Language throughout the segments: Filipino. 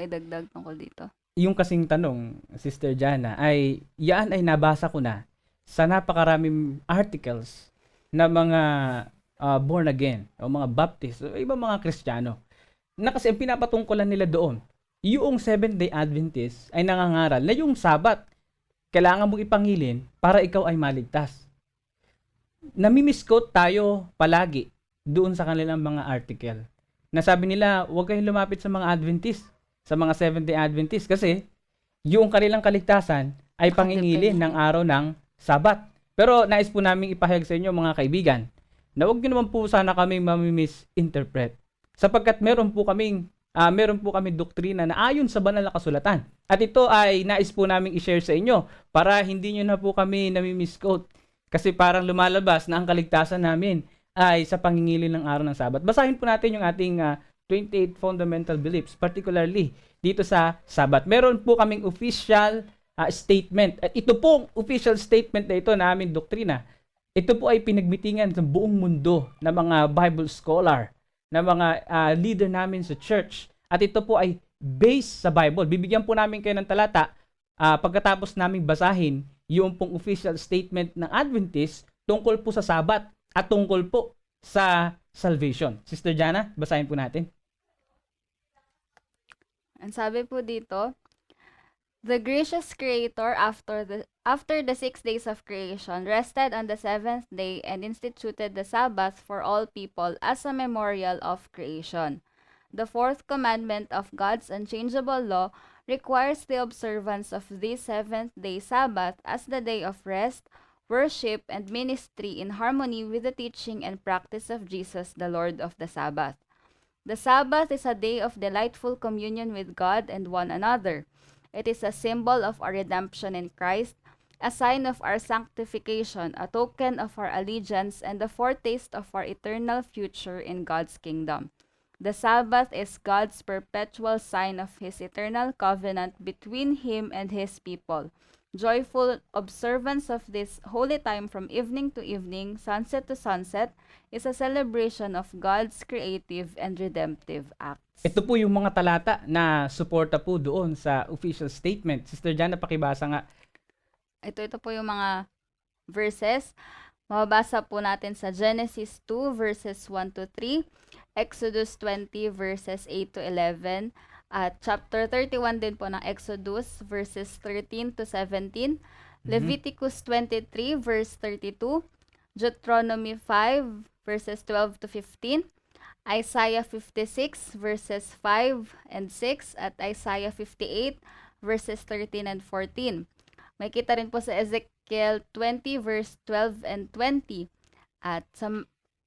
Ay dagdag tungkol dito. yung kasing tanong, Sister Jana, ay yan ay nabasa ko na sa napakaraming articles na mga ah, born again o mga baptist o ibang mga kristyano na kasi ang pinapatungkulan nila doon yung Seventh Day Adventist ay nangangaral na yung Sabat kailangan mong ipangilin para ikaw ay maligtas. Nami-misquote tayo palagi doon sa kanilang mga article. Nasabi nila, huwag kayong lumapit sa mga Adventist, sa mga Seventh-day Adventist kasi yung kanilang kaligtasan ay pangingilin ng araw ng Sabat. Pero nais po namin ipahayag sa inyo mga kaibigan na huwag nyo naman po sana kami mamimisinterpret sapagkat meron po kaming ah, meron po kami doktrina na ayon sa banal na kasulatan. At ito ay nais po namin i-share sa inyo para hindi nyo na po kami nami-misquote kasi parang lumalabas na ang kaligtasan namin ay sa pangingilin ng araw ng Sabat. Basahin po natin yung ating ah, 28 fundamental beliefs, particularly dito sa Sabat. Meron po kaming official ah, statement. At ito pong official statement na ito na aming doktrina. Ito po ay pinagmitingan sa buong mundo ng mga Bible scholar, ng mga ah, leader namin sa church. At ito po ay based sa Bible. Bibigyan po namin kayo ng talata ah, pagkatapos naming basahin yung pong official statement ng Adventist tungkol po sa Sabat at tungkol po sa salvation. Sister Jana, basahin po natin. Ang sabi po dito, The gracious Creator, after the after the six days of creation, rested on the seventh day and instituted the Sabbath for all people as a memorial of creation. The fourth commandment of God's unchangeable law requires the observance of this seventh day Sabbath as the day of rest, worship, and ministry in harmony with the teaching and practice of Jesus, the Lord of the Sabbath. The Sabbath is a day of delightful communion with God and one another. It is a symbol of our redemption in Christ, a sign of our sanctification, a token of our allegiance, and a foretaste of our eternal future in God's kingdom. The Sabbath is God's perpetual sign of His eternal covenant between Him and His people. Joyful observance of this holy time from evening to evening, sunset to sunset, is a celebration of God's creative and redemptive acts. Ito po yung mga talata na suporta po doon sa official statement. Sister Jana, pakibasa nga. Ito, ito po yung mga verses. Mababasa po natin sa Genesis 2 verses 1 to 3, Exodus 20 verses 8 to 11, at chapter 31 din po ng Exodus verses 13 to 17, Leviticus 23 verse 32, Deuteronomy 5 verses 12 to 15, Isaiah 56 verses 5 and 6 at Isaiah 58 verses 13 and 14. May kita rin po sa Ezekiel 20 verse 12 and 20. At sa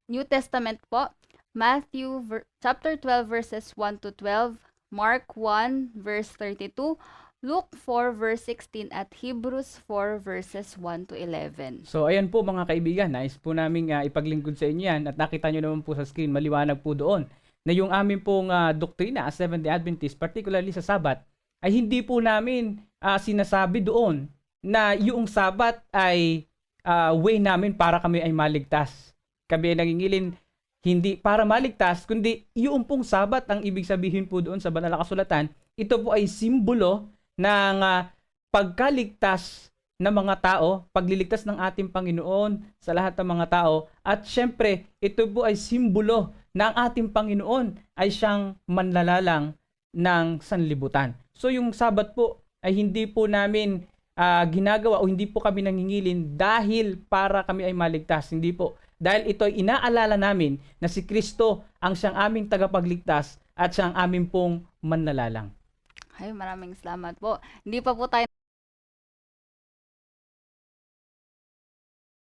New Testament po, Matthew ver- chapter 12 verses 1 to 12, Mark 1 verse 32, Luke 4 verse 16 at Hebrews 4 verses 1 to 11. So ayan po mga kaibigan, nais po namin uh, ipaglingkod sa inyo yan at nakita nyo naman po sa screen, maliwanag po doon na yung amin pong ah, doktrina as Seventh-day Adventist, particularly sa Sabat, ay hindi po namin ah, sinasabi doon na yung Sabat ay ah, way namin para kami ay maligtas. Kami ay nangingilin hindi para maligtas, kundi yung pong Sabat ang ibig sabihin po doon sa banal na kasulatan, ito po ay simbolo ng ah, pagkaligtas ng mga tao, pagliligtas ng ating Panginoon sa lahat ng mga tao. At syempre, ito po ay simbolo na ang ating Panginoon ay siyang manlalalang ng sanlibutan. So yung Sabat po ay hindi po namin ah, ginagawa o hindi po kami nangingilin dahil para kami ay maligtas. Hindi po. Dahil ito ay inaalala namin na si Kristo ang siyang aming tagapagligtas at siyang aming pong manlalalang. Ay, maraming salamat po. Hindi pa po tayo